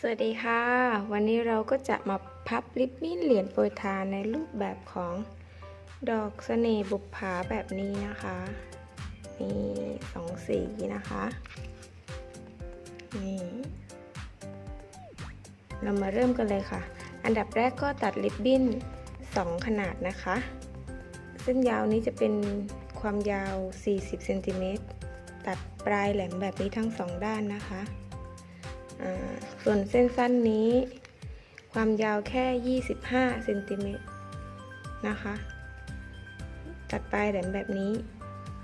สวัสดีค่ะ วันนี้เราก็จะมาพับริบบิ้นเหรียญโปรยทานในรูปแบบของดอกเสน่ห์บุปผาแบบนี้นะคะมีสองสีนะคะนี่เรามาเริ่มกันเลยค่ะ อันดับแรกก็ตัดริบบิ้นสองขนาดนะคะ เส้นยาวนี้จะเป็นความยาว 40เซนติเมตรตัดปลายแหลมแบบนี้ทั้งสองด้านนะคะ ส่วนเส้นสั้นนี้ ความยาวแค่ 25เซนติเมตรนะคะ ตัดปลายแหลมแบบนี้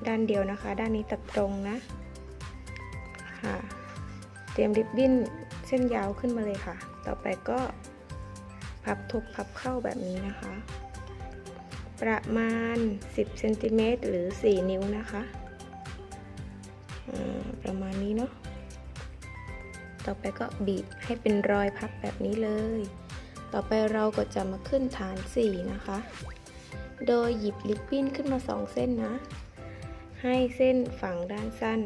ด้านเดียวนะคะ ด้านนี้ตัดตรงนะค่ะ เตรียมริบบิ้นเส้นยาวขึ้นมาเลยค่ะ ต่อไปก็พับทบพับเข้าแบบนี้นะคะ ประมาณ 10เซนติเมตรหรือ 4 นิ้วนะคะ ประมาณนี้เนาะ ต่อไปก็บีบให้เป็นรอยพับแบบนี้เลย ต่อไปเราก็จะมาขึ้นฐาน 4 นะคะ โดยหยิบลิปบิ้นขึ้นมา 2 เส้นนะ ให้เส้นฝั่งด้านสั้น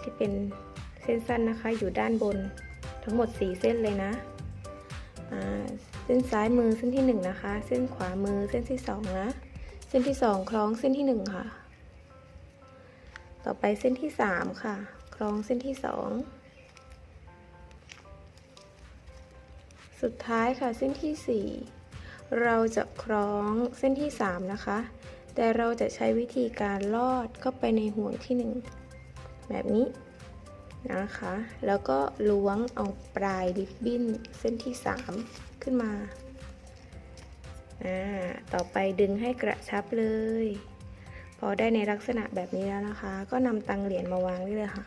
ที่เป็นเส้นสั้นนะคะ อยู่ด้านบนทั้งหมด 4 เส้นเลยนะ เส้นซ้ายมือเส้นที่ 1 นะคะ เส้นขวามือเส้นที่ 2 นะ เส้นที่ 2 คล้องเส้นที่ 1 ค่ะ ต่อไปเส้นที่ 3 ค่ะ คล้องเส้นที่ 2 สุดท้ายค่ะเส้นที่ 4 เราจะคล้องเส้นที่ 3 นะคะ แต่เราจะใช้วิธีการลอดเข้าไปในห่วงที่ 1 แบบนี้นะคะ แล้วก็ล้วงเอาปลายริบบิ้นเส้นที่ 3 ขึ้นมาต่อไปดึงให้กระชับเลย พอได้ในลักษณะแบบนี้แล้วนะคะ ก็นำตังเหรียญมาวางได้เลยค่ะ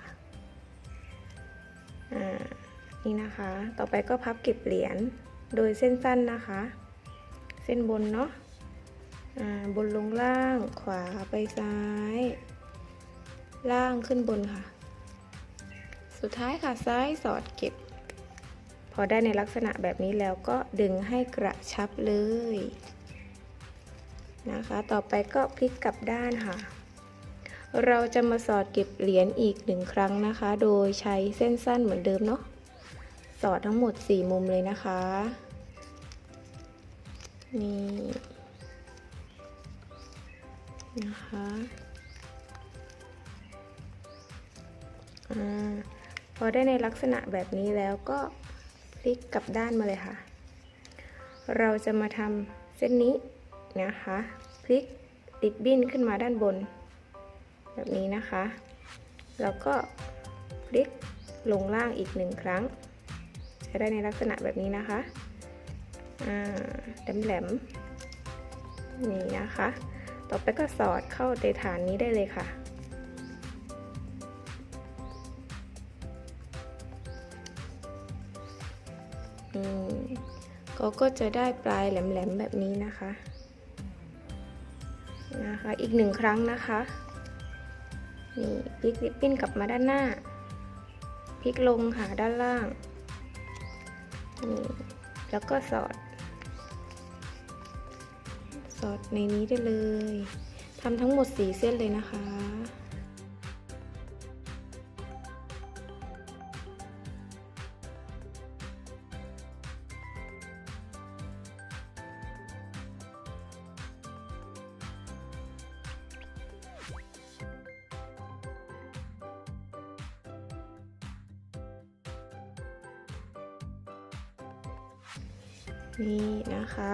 นี่นะคะ ต่อไปก็พับเก็บเหรียญโดยเส้นสั้นนะคะ เส้นบนเนาะบนลงล่างขวาไปซ้าย ล่างขึ้นบนค่ะ สุดท้ายค่ะซ้ายสอดเก็บ พอได้ในลักษณะแบบนี้แล้วก็ดึงให้กระชับเลยนะคะ ต่อไปก็พลิกกลับด้านค่ะ เราจะมาสอดเก็บเหรียญอีกหนึ่งครั้งนะคะ โดยใช้เส้นสั้นเหมือนเดิมเนาะ สอดทั้งหมด 4 มุมเลยนะคะ นี่ นะคะอาพอได้ในลักษณะแบบนี้แล้วก็พลิกกลับด้านมาเลยค่ะ เราจะมาทำเส้นนี้นะคะ พลิกติดบิ้นขึ้นมาด้านบน แบบนี้นะคะ แล้วก็พลิกลงล่างอีกหนึ่งครั้ง ได้ในลักษณะแบบนี้นะคะแหลมแหลมๆนี่นะคะ ต่อไปก็สอดเข้าในฐานนี้ได้เลยค่ะอืมก็ก็จะได้ปลายแหลมๆแบบนี้นะคะ นะคะ อีกหนึ่งครั้งนะคะ นี่พลิกริบบิ้นกลับมาด้านหน้า พลิกลงค่ะด้านล่าง นี่แล้วก็สอด สอดในนี้ได้เลยทำทั้งหมด4เส้นเลยนะคะ นี่นะคะ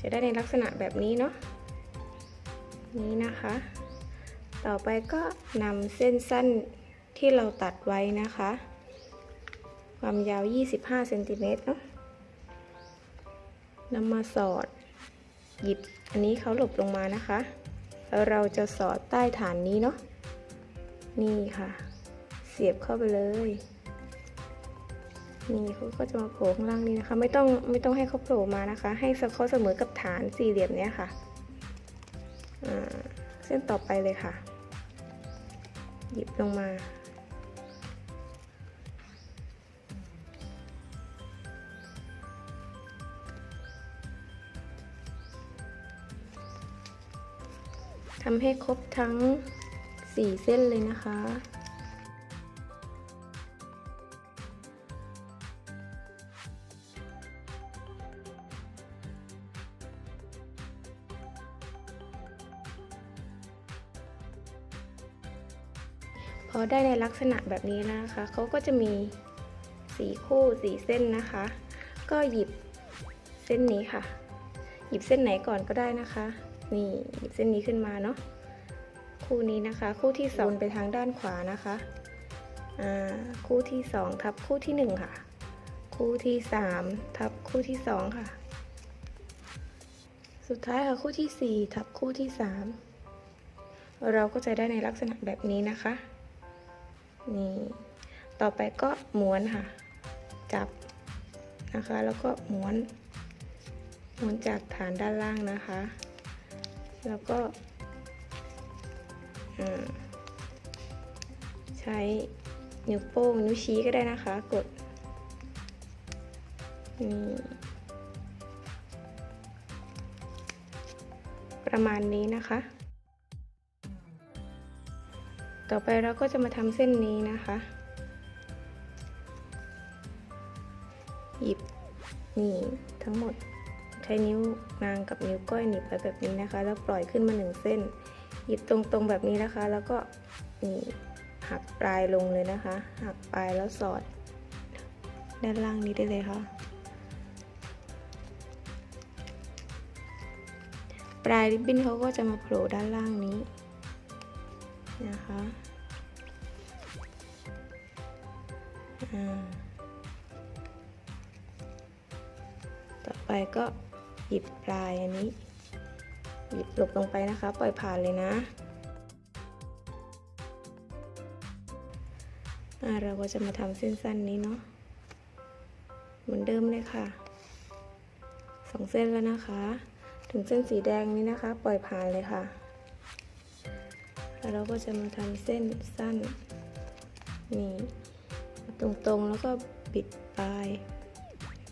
จะได้ในลักษณะแบบนี้เนาะนี่นะคะ ต่อไปก็นำเส้นสั้นที่เราตัดไว้นะคะ ความยาว 25เซนติเมตรเนาะนำมาสอด หยิบอันนี้เขาหลบลงมานะคะ แล้วเราจะสอดใต้ฐานนี้เนาะนี่ค่ะ เสียบเข้าไปเลย นี่เขาก็จะมาโผล่ข้างล่างนี้นะคะ ไม่ต้องไม่ต้องให้เขาโผล่มานะคะ ให้เขาเสมอกับฐานสี่เหลี่ยมเนี้ยค่ะเส้นต่อไปเลยค่ะ หยิบลงมา ทำให้ครบทั้ง 4 เส้นเลยนะคะ พอได้ในลักษณะแบบนี้นะคะเขาก็จะมีสีคู่สีเส้นนะคะ ก็หยิบเส้นนี้ค่ะ หยิบเส้นไหนก่อนก็ได้นะคะ นี่หยิบเส้นนี้ขึ้นมาเนาะคู่นี้นะคะ คู่ที่สองไปทางด้านขวานะคะอ่าคู่ที่สองทับคู่ที่หนึ่งค่ะ คู่ที่สามทับคู่ที่สองค่ะ สุดท้ายค่ะคู่ที่สี่ทับคู่ที่สามเราก็จะได้ในลักษณะแบบนี้นะคะ นี่ต่อไปก็ม้วนค่ะ จับนะคะ แล้วก็ม้วนม้วนจากฐานด้านล่างนะคะ แล้วก็ใช้นิ้วโป้งนิ้วชี้ก็ได้นะคะ กดนี่ประมาณนี้นะคะ ต่อไปเราก็จะมาทำเส้นนี้นะคะ หยิบนี่ทั้งหมดใช้นิ้วนางกับนิ้วก้อยหนีบไปแบบนี้นะคะ แล้วปล่อยขึ้นมาหนึ่งเส้น หยิบตรงๆแบบนี้นะคะ แล้วก็นี่หักปลายลงเลยนะคะ หักปลายแล้วสอด ด้านล่างนี้ได้เลยค่ะ ปลายริบบิ้นเขาก็จะมาโผล่ด้านล่างนี้ นะคะอ่าต่อไปก็หยิบปลายอันนี้ หยิบหลบลงไปนะคะ ปล่อยผ่านเลยนะอ่าเราก็จะมาทำเส้นสั้นนี้เนาะเหมือนเดิมเลยค่ะสองเส้นแล้วนะคะ ถึงเส้นสีแดงนี้นะคะ ปล่อยผ่านเลยค่ะ แล้วเราก็จะมาทำเส้นสั้นนี่ตรงๆแล้วก็บิดปลาย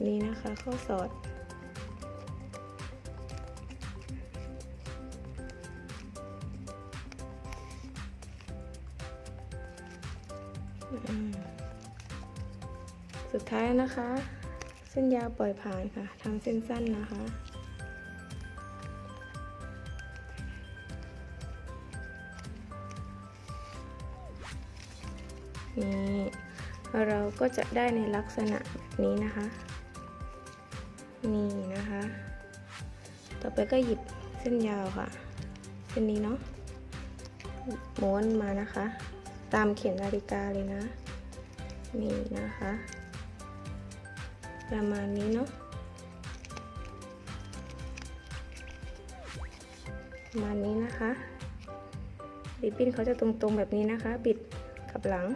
นี่นะคะเข้าสอด สุดท้ายนะคะ เส้นยาวปล่อยผ่านค่ะทำเส้นสั้นนะคะ นี่เราก็จะได้ในลักษณะแบบนี้นะคะ นี่นะคะ ต่อไปก็หยิบเส้นยาวค่ะ เส้นนี้เนาะม้วนมานะคะ ตามเข็มนาฬิกาเลยนะ นี่นะคะ ประมาณนี้เนาะประมาณนี้นะคะริบบิ้นเขาจะตรงๆแบบนี้นะคะ บิดกับหลัง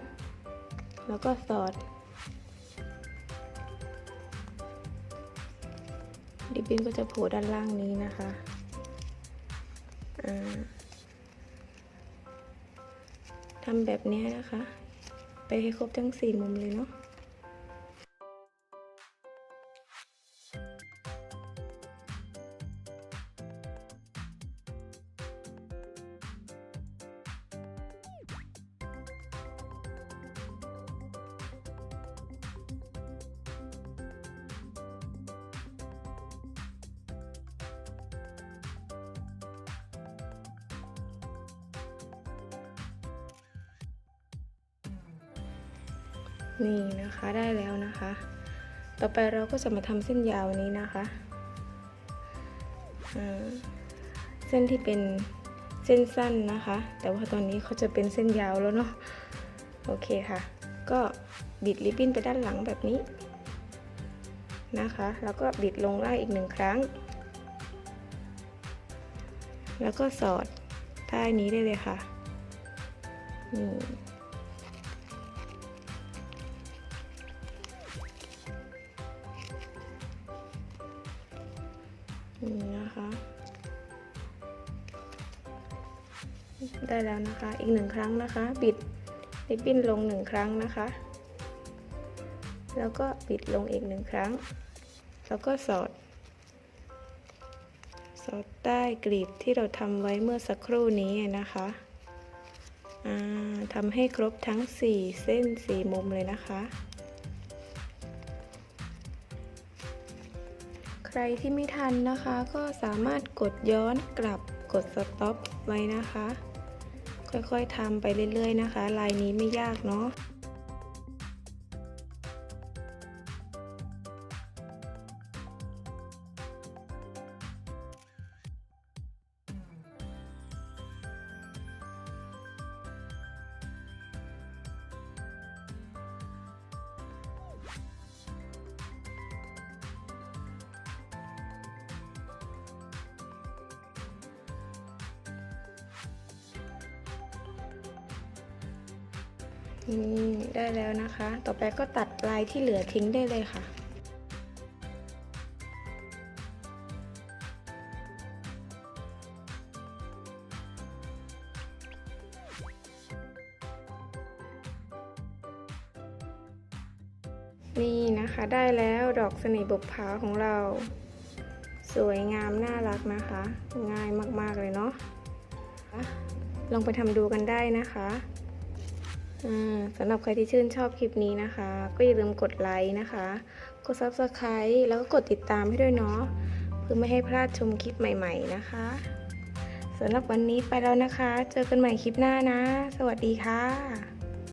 แล้วก็สอด ดิบบิ้นก็จะโผล่ด้านล่างนี้นะคะทำแบบนี้นะคะ ไปให้ครบทั้งสี่มุมเลยเนาะ นี่นะคะได้แล้วนะคะ ต่อไปเราก็จะมาทำเส้นยาวนี้นะคะเส้นที่เป็นเส้นสั้นนะคะ แต่ว่าตอนนี้เขาจะเป็นเส้นยาวแล้วเนาะโอเคค่ะ ก็บิดริบบิ้นไปด้านหลังแบบนี้นะคะ แล้วก็บิดลงล่างอีกหนึ่งครั้ง แล้วก็สอดใต้นี้ได้เลยค่ะนี่ ได้แล้วนะคะ อีกหนึ่งครั้งนะคะ บิดริบบิ้นลงหนึ่งครั้งนะคะ แล้วก็บิดลงอีกหนึ่งครั้ง แล้วก็สอด สอดใต้กลีบที่เราทำไว้เมื่อสักครู่นี้นะคะทำให้ครบทั้ง 4 เส้น 4 มุมเลยนะคะ ใครที่ไม่ทันนะคะก็สามารถกดย้อนกลับกดสต็อปไว้นะคะ ค่อยๆทำไปเรื่อยๆนะคะ ลายนี้ไม่ยากเนาะ นี่ได้แล้วนะคะ ต่อไปก็ตัดลายที่เหลือทิ้งได้เลยค่ะ นี่นะคะได้แล้วดอกเสน่ห์บกผาของเรา สวยงามน่ารักนะคะ ง่ายมากๆเลยเนาะลองไปทำดูกันได้นะคะ สำหรับใครที่ชื่นชอบคลิปนี้นะคะ ก็อย่าลืมกดไลค์นะคะ กด Subscribe แล้วก็กดติดตามให้ด้วยเนาะเพื่อไม่ให้พลาดชมคลิปใหม่ๆนะคะสำหรับวันนี้ไปแล้วนะคะ เจอกันใหม่คลิปหน้านะ สวัสดีค่ะ